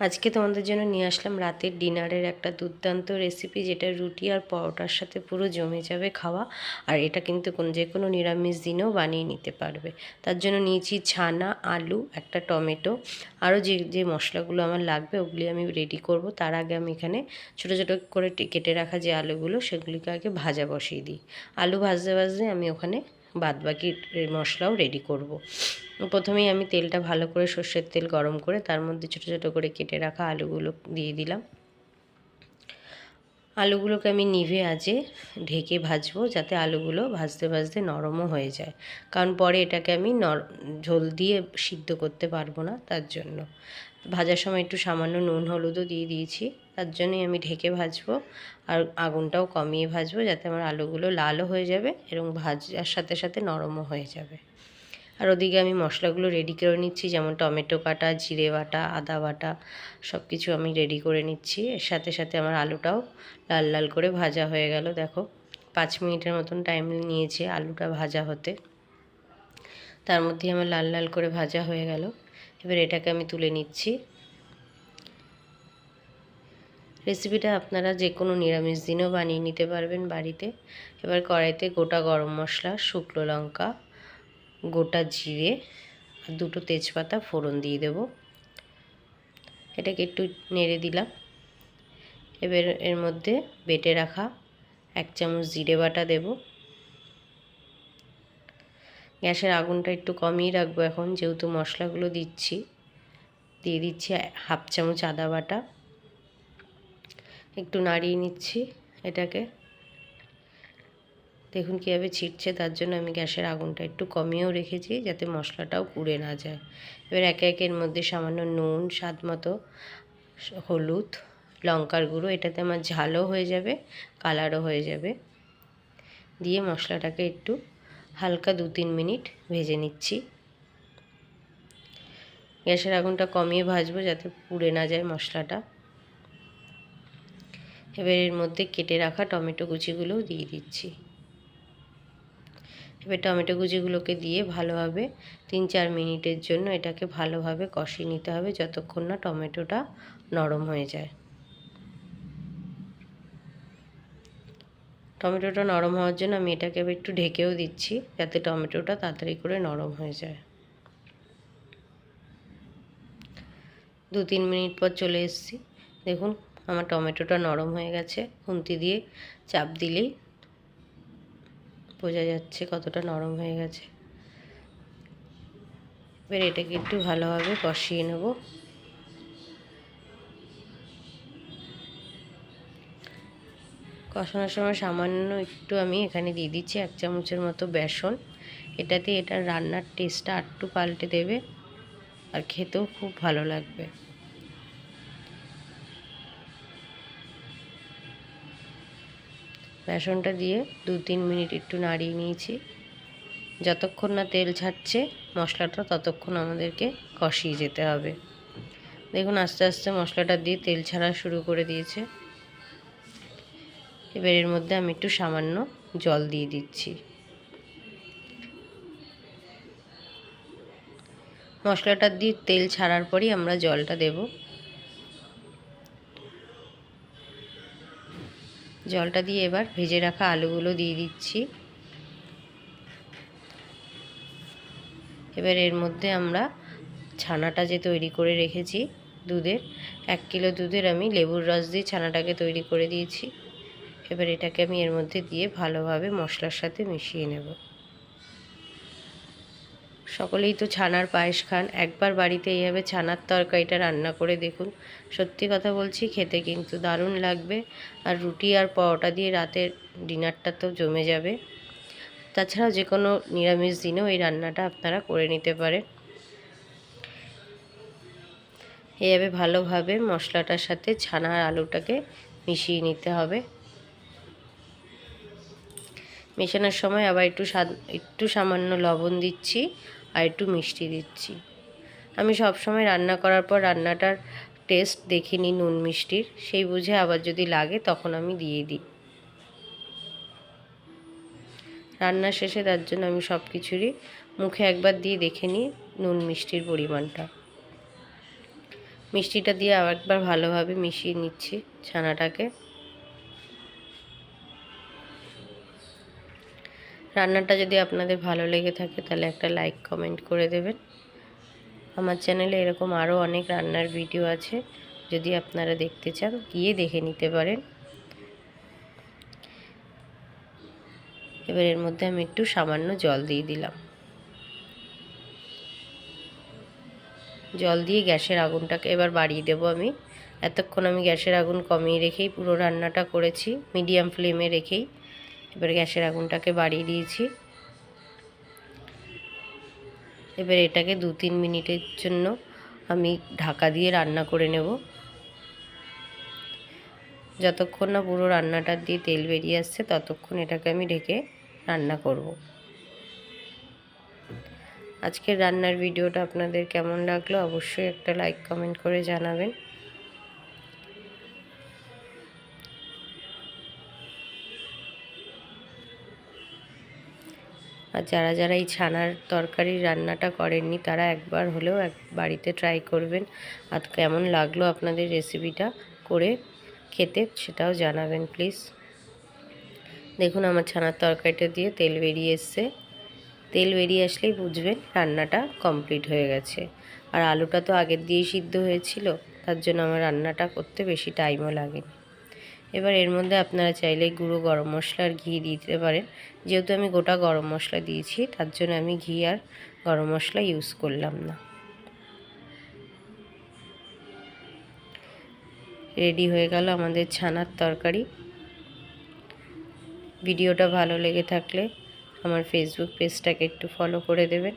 আজকে তোমাদের জন্য নিয়ে আসলাম রাতের ডিনারের একটা দুর্দান্ত রেসিপি যেটা রুটি আর পরোটার সাথে পুরো জমে যাবে খাওয়া। আর এটা কিন্তু কোন, যে কোনো নিরামিষ দিনেও বানিয়ে নিতে পারবে। তার জন্য নিয়েছি ছানা, আলু, একটা টমেটো। আরও যে যে মশলাগুলো আমার লাগবে, ওগুলি আমি রেডি করব। তার আগে আমি এখানে ছোটো ছোটো করে কেটে রাখা যে আলুগুলো, সেগুলিকে আগে ভাজা বসিয়ে দিই। আলু ভাজতে ভাজতে আমি ওখানে বাদবাকি মশলাও রেডি করব। প্রথমেই আমি তেলটা ভালো করে সর্ষের তেল গরম করে তার মধ্যে ছোটো ছোটো করে কেটে রাখা আলুগুলো দিয়ে দিলাম। আলুগুলোকে আমি নিভে আজে ঢেকে ভাজবো যাতে আলুগুলো ভাজতে ভাজতে নরমও হয়ে যায়। কারণ পরে এটাকে আমি নর, ঝোল দিয়ে সিদ্ধ করতে পারব না তার জন্য। ভাজার সময় একটু সামান্য নুন, হলুদও দিয়ে দিয়েছি। তার জন্যই আমি ঢেকে ভাজবো আর আগুনটাও কমিয়ে ভাজবো যাতে আমার আলুগুলো লালও হয়ে যাবে এবং ভাজার সাথে সাথে নরমও হয়ে যাবে। আর ওদিকে আমি মশলাগুলো রেডি করে নিচ্ছি, যেমন টমেটো কাটা, জিরে বাটা, আদা বাটা সব কিছু আমি রেডি করে নিচ্ছি। এর সাথে সাথে আমার আলুটাও লাল লাল করে ভাজা হয়ে গেল, দেখো। পাঁচ মিনিটের মতন টাইম নিয়েছে আলুটা ভাজা হতে। তার মধ্যে আমার লাল লাল করে ভাজা হয়ে গেল। এবার এটাকে আমি তুলে নিচ্ছি। রেসিপিটা আপনারা যে কোনো নিরামিষ দিনও বানিয়ে নিতে পারবেন বাড়িতে। এবার কড়াইতে গোটা গরম মশলা, শুকনো লঙ্কা গোটা জিরে আর দুটো তেজপাতা ফোড়ন দিয়ে দেব। এটাকে একটু নেড়ে দিলাম। এবার এর মধ্যে বেটে রাখা এক চামচ জিরে বাটা দেব। গ্যাসের আগুনটা একটু কমিয়ে রাখব এখন, যেহেতু মশলাগুলো দিচ্ছি। দিয়ে দিচ্ছি হাফ চামচ আদা বাটা। একটু নাড়িয়ে নিচ্ছি এটাকে। দেখুন কীভাবে ছিটছে, তার জন্য আমি গ্যাসের আগুনটা একটু কমিয়েও রেখেছি যাতে মশলাটাও পুড়ে না যায়। এবার একে একের মধ্যে সামান্য নুন, স্বাদ মতো, হলুদ, লঙ্কার গুঁড়ো, এটাতে আমার ঝালও হয়ে যাবে, কালারও হয়ে যাবে। দিয়ে মশলাটাকে একটু হালকা দু তিন মিনিট ভেজে নিচ্ছি। গ্যাসের আগুনটা কমিয়ে ভাজবো যাতে পুড়ে না যায় মশলাটা। এবার এর মধ্যে কেটে রাখা টমেটো কুচিগুলোও দিয়ে দিচ্ছি। এবার টমেটো কুচিগুলোকে দিয়ে ভালোভাবে তিন চার মিনিটের জন্য এটাকে ভালোভাবে কষিয়ে নিতে হবে যতক্ষণ না টমেটোটা নরম হয়ে যায়। টমেটোটা নরম হওয়ার জন্য আমি এটাকে একটু ঢেকেও দিচ্ছি যাতে টমেটোটা তাড়াতাড়ি করে নরম হয়ে যায়। দু তিন মিনিট পর চলে এসেছি। দেখুন, আমার টমেটোটা নরম হয়ে গেছে। খুন্তি দিয়ে চাপ দিলেই বোঝা যাচ্ছে কতটা নরম হয়ে গেছে। এবার এটাকে একটু ভালোভাবে কষিয়ে নেব। কষানোর সময় সামান্য একটু আমি এখানে দিয়ে দিচ্ছি এক চামচের মতো বেসন। এটাতে এটা রান্নার টেস্টটা আটটু পাল্টে দেবে আর খেতেও খুব ভালো লাগবে। বেসনটা দিয়ে দু তিন মিনিট একটু নাড়িয়ে নিয়েছি। যতক্ষণ না তেল ছাড়ছে, মশলাটা ততক্ষণ আমাদেরকে কষিয়ে যেতে হবে। দেখুন, আস্তে আস্তে মশলাটা দিয়ে তেল ছাড়া শুরু করে দিয়েছে। এবার এর মধ্যে আমি একটু সামান্য জল দিয়ে দিচ্ছি। মশলাটা দিয়ে তেল ছাড়ার পরই আমরা জলটা দেবো। জলটা দিয়ে এবার ভেজে রাখা আলুগুলো দিয়ে দিচ্ছি। এবার এর মধ্যে আমরা ছানাটা যে তৈরি করে রেখেছি দুধের, এক কিলো দুধের আমি লেবুর রস দিয়ে ছানাটাকে তৈরি করে দিয়েছি। এবার এটাকে আমি এর মধ্যে দিয়ে ভালোভাবে মশলার সাথে মিশিয়ে নেব। সকলেই তো ছানার পায়েস খান। একবার বাড়িতে এইভাবে ছানার তরকারিটা রান্না করে দেখুন। সত্যি কথা বলছি, খেতে কিন্তু দারুণ লাগবে। আর রুটি আর পরোটা দিয়ে রাতের ডিনারটা তো জমে যাবে। তাছাড়াও যে কোনো নিরামিষ দিনেও এই রান্নাটা আপনারা করে নিতে পারেন। এইভাবে ভালোভাবে মশলাটার সাথে ছানার আলুটাকে মিশিয়ে নিতে হবে। মেশানোর সময় আবার একটু একটু সামান্য লবণ দিচ্ছি। আর একটু মিষ্টি দিচ্ছি। আমি সব সময় রান্না করার পর রান্নাটার টেস্ট দেখে নিই নুন মিষ্টির। সেই বুঝে আবার যদি লাগে তখন আমি দিয়ে দিই। রান্না শেষে তার জন্য আমি সব কিছুরই মুখে একবার দিয়ে দেখে নিই নুন মিষ্টির পরিমাণটা। মিষ্টিটা দিয়ে আবার একবার ভালোভাবে মিশিয়ে নিচ্ছি ছানাটাকে। রান্নাটা যদি আপনাদের ভালো লেগে থাকে, তাহলে একটা লাইক কমেন্ট করে দেবেন। আমার চ্যানেলে এরকম আরও অনেক রান্নার ভিডিও আছে। যদি আপনারা দেখতে চান, গিয়ে দেখে নিতে পারেন। এবার এর মধ্যে আমি একটু সামান্য জল দিয়ে দিলাম। জল দিয়ে গ্যাসের আগুনটাকে এবার বাড়িয়ে দেব আমি। এতক্ষণ আমি গ্যাসের আগুন কমিয়ে রেখেই পুরো রান্নাটা করেছি মিডিয়াম ফ্লেমে রেখেই। এবার গ্যাসের আগুনটাকে বাড়িয়ে দিয়েছি। এবার এটাকে দু তিন মিনিটের জন্য আমি ঢাকা দিয়ে রান্না করে নেব। যতক্ষণ না পুরো রান্নাটার দিয়ে তেল বেরিয়ে আসছে, ততক্ষণ এটাকে আমি ঢেকে রান্না করব। আজকের রান্নার ভিডিওটা আপনাদের কেমন লাগল অবশ্যই একটা লাইক, কমেন্ট করে জানাবেন। আর যারা যারা এই ছানার তরকারি রান্নাটা করেননি, তারা একবার হলেও এক বাড়িতে ট্রাই করবেন। আর কেমন লাগল আপনাদের রেসিপিটা করে খেতে সেটাও জানাবেন প্লিজ দেখুন আমার ছানার তরকারিটা দিয়ে তেল বেরিয়ে এসছে। তেল বেরিয়ে আসলেই বুঝবেন রান্নাটা কমপ্লিট হয়ে গেছে। আর আলুটা তো আগের দিয়েই সিদ্ধ হয়েছিল, তার জন্য আমার রান্নাটা করতে বেশি টাইমও লাগেনি। এবার এর মধ্যে আপনারা চাইলে গুঁড়ো গরম মশলা আর ঘি দিতে পারেন। যেহেতু আমি গোটা গরম মশলা দিয়েছি, তার জন্য আমি ঘি আর গরম মশলা ইউজ করলাম না। রেডি হয়ে গেল আমাদের ছানার তরকারি। ভিডিওটা ভালো লেগে থাকলে আমার ফেসবুক পেজটাকে একটু ফলো করে দেবেন।